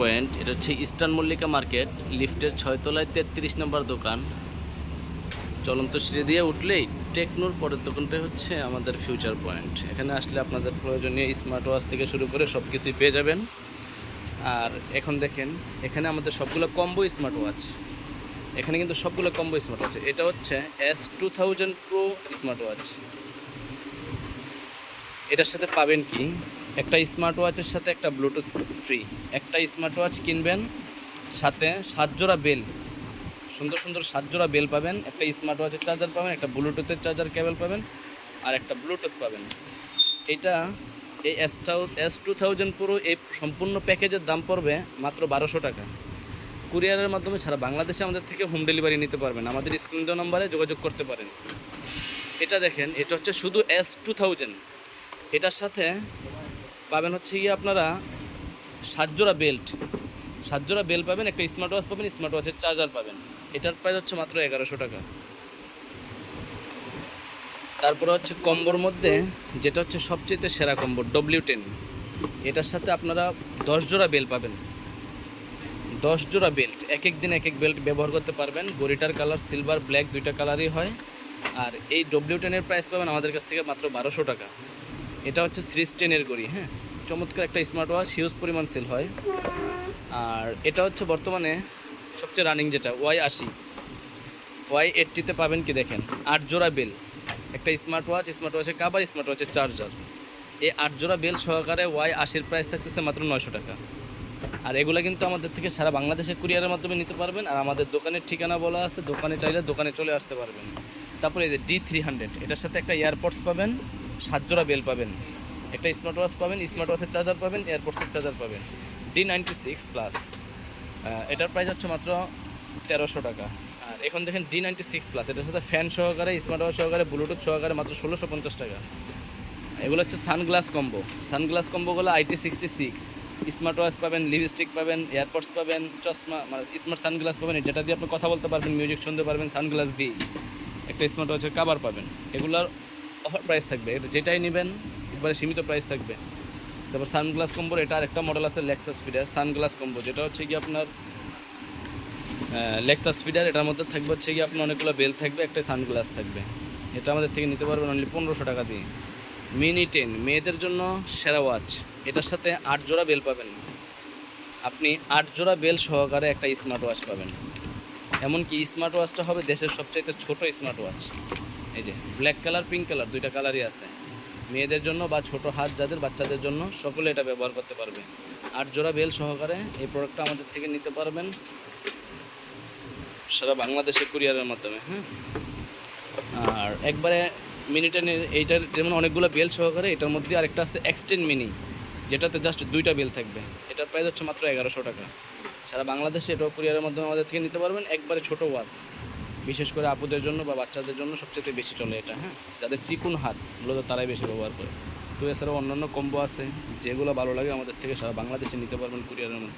Point. এটা হচ্ছে eastern Mallika market, লিফটের ছয়তলায় তেত্রিশ নম্বর দোকান। চলন্ত সিঁড়ি দিয়ে উঠলেই টেকনোর পরের দোকানটাই হচ্ছে আমাদের ফিউচার পয়েন্ট এখানে আসলে আপনাদের প্রয়োজনীয় স্মার্ট ওয়াচ থেকে শুরু করে সব কিছুই পেয়ে যাবেন। আর এখন দেখেন, এখানে আমাদের সবগুলো কম্বো স্মার্ট ওয়াচ এখানে কিন্তু সবগুলো কম্বো স্মার্ট ওয়াচ এটা হচ্ছে S two thousand pro smart watch এটার সাথে পাবেন কি? একটা স্মার্ট ওয়াচের সাথে একটা ব্লুটুথ ফ্রি একটা স্মার্ট ওয়াচ কিনবেন, সাথে সাত জোড়া বেল সুন্দর সুন্দর সাত জোড়া বেল পাবেন, একটা স্মার্ট ওয়াচের চার্জার পাবেন, একটা ব্লুটুথের চার্জার কেবল পাবেন, আর একটা ব্লুটুথ পাবেন। এটা এই S S two thousand pro এই সম্পূর্ণ প্যাকেজের দাম পড়বে মাত্র বারোশো টাকা। কুরিয়ারের মাধ্যমে ছাড়া বাংলাদেশে আমাদের থেকে হোম ডেলিভারি নিতে পারবেন। আমাদের স্ক্রিন নম্বরে যোগাযোগ করতে পারেন। এটা দেখেন, এটা হচ্ছে শুধু এস টু থাউজেন্ড এটার সাথে পাবেন হচ্ছে গিয়ে আপনারা সাত জোড়া বেল্ট। সাত জোড়া বেল পাবেন, একটা স্মার্ট ওয়াচ পাবেন স্মার্ট ওয়াচের চার্জার পাবেন। এটার প্রাইস হচ্ছে মাত্র এগারোশো টাকা। তারপরে হচ্ছে কম্বোর মধ্যে, যেটা হচ্ছে সবচেয়ে সেরা কম্বো ডব্লিউ টেন এটার সাথে আপনারা দশ জোড়া বেল্ট পাবেন। দশ জোড়া বেল্ট, এক এক দিন এক এক বেল্ট ব্যবহার করতে পারবেন। গড়িটার কালার সিলভার ব্ল্যাক দুইটা কালারই হয়। আর এই ডব্লিউ টেনের প্রাইস পাবেন আমাদের কাছ থেকে মাত্র বারোশো টাকা। এটা হচ্ছে সিরিজ টেনের গড়ি হ্যাঁ? চমৎকার একটা স্মার্ট ওয়াচ হিউজ পরিমাণ সেল হয়। আর এটা হচ্ছে বর্তমানে সবচেয়ে রানিং যেটা ওয়াই আশি। ওয়াই এইটটিতে পাবেন কি দেখেন, আট জোড়া বেল একটা স্মার্ট ওয়াচ স্মার্ট ওয়াচের কাবার স্মার্ট ওয়াচের চার্জার এই আট জোড়া বেল সহকারে ওয়াই আশির প্রাইস থাকতেছে মাত্র নয়শো টাকা। আর এগুলো কিন্তু আমাদের থেকে সারা বাংলাদেশে কুরিয়ারের মাধ্যমে নিতে পারবেন। আর আমাদের দোকানের ঠিকানা বলা আছে, দোকানে চাইলে দোকানে চলে আসতে পারবেন। তারপরে এই যে ডি থ্রি হান্ড্রেড এটার সাথে একটা এয়ারপডস পাবেন। সাত জোড়া বেল পাবেন। একটা স্মার্ট ওয়াচ পাবেন স্মার্ট ওয়াচের চার্জার পাবেন এয়ারপোর্টসের চার্জার পাবেন। ডি নাইনটি সিক্স প্লাস এটার প্রাইস হচ্ছে মাত্র তেরোশো টাকা। আর এখন দেখেন ডি নাইনটি সিক্স প্লাস এটার সাথে ফ্যান সহকারে স্মার্ট ওয়াচ সহকারে ব্লুটুথ সহকারে মাত্র ষোলোশো পঞ্চাশ টাকা। এগুলো হচ্ছে sunglass combo sunglass কম্বোগুলো IT sixty six smart watch পাবেন লিপস্টিক পাবেন এয়ারপডস পাবেন, চশমা মানে স্মার্ট সানগ্লাস পাবেন। যেটা দিয়ে আপনি কথা বলতে পারবেন মিউজিক শুনতে পারবেন সানগ্লাস দিয়ে একটা স্মার্ট ওয়াচের কাবার পাবেন। এগুলোর অফার প্রাইস থাকবে। এটা যেটাই নেবেন, একবারে সীমিত প্রাইস থাকবে। তারপর সানগ্লাস কম্বোর এটা আরেকটা মডেল আছে লেক্সাস ফিডার সানগ্লাস কম্বো। যেটা হচ্ছে কি আপনার লেক্সাস ফিডার এটার মধ্যে থাকবে হচ্ছে কি আপনার অনেকগুলো বেল থাকবে একটা সানগ্লাস থাকবে। এটা আমাদের থেকে নিতে পারবেন অনলি পনেরোশো টাকা দিয়ে। মিনি টেন মেয়েদের জন্য সেরা ওয়াচ এটার সাথে আট জোড়া বেল পাবেন। আপনি আট জোড়া বেল সহকারে একটা স্মার্ট ওয়াচ পাবেন। এমনকি স্মার্ট ওয়াচটা হবে দেশের সবচাইতে ছোট স্মার্ট ওয়াচ এই যে ব্ল্যাক কালার পিঙ্ক কালার দুইটা কালারই আছে। মেয়েদের জন্য বা ছোট হাত যাদের, বাচ্চাদের জন্য সকলে এটা ব্যবহার করতে পারবে। আট জোড়া বেল সহকারে এই প্রোডাক্টটা আমাদের থেকে নিতে পারবেন সারা বাংলাদেশে কুরিয়ারের মাধ্যমে হ্যাঁ? আর একবারে মিনিটে এইটার যেমন অনেকগুলো বেল সহকারে, এটার মধ্যে আরেকটা আছে এক্সটেন মিনি যেটাতে জাস্ট দুইটা বেল থাকবে। এটার প্রাইস হচ্ছে মাত্র এগারোশো টাকা। সারা বাংলাদেশে এটাও কুরিয়ারের মাধ্যমে আমাদের থেকে নিতে পারবেন। একবারে ছোট ওয়াচ বিশেষ করে আপুদের জন্য বা বাচ্চাদের জন্য সবচেয়ে বেশি চলে এটা হ্যাঁ? যাদের চিকুন হাত, মূলত তারাই বেশি ব্যবহার করে। তো এছাড়াও অন্যান্য কম্বো আছে, যেগুলো ভালো লাগে আমাদের থেকে সারা বাংলাদেশে নিতে পারবেন কুরিয়ারের মধ্যে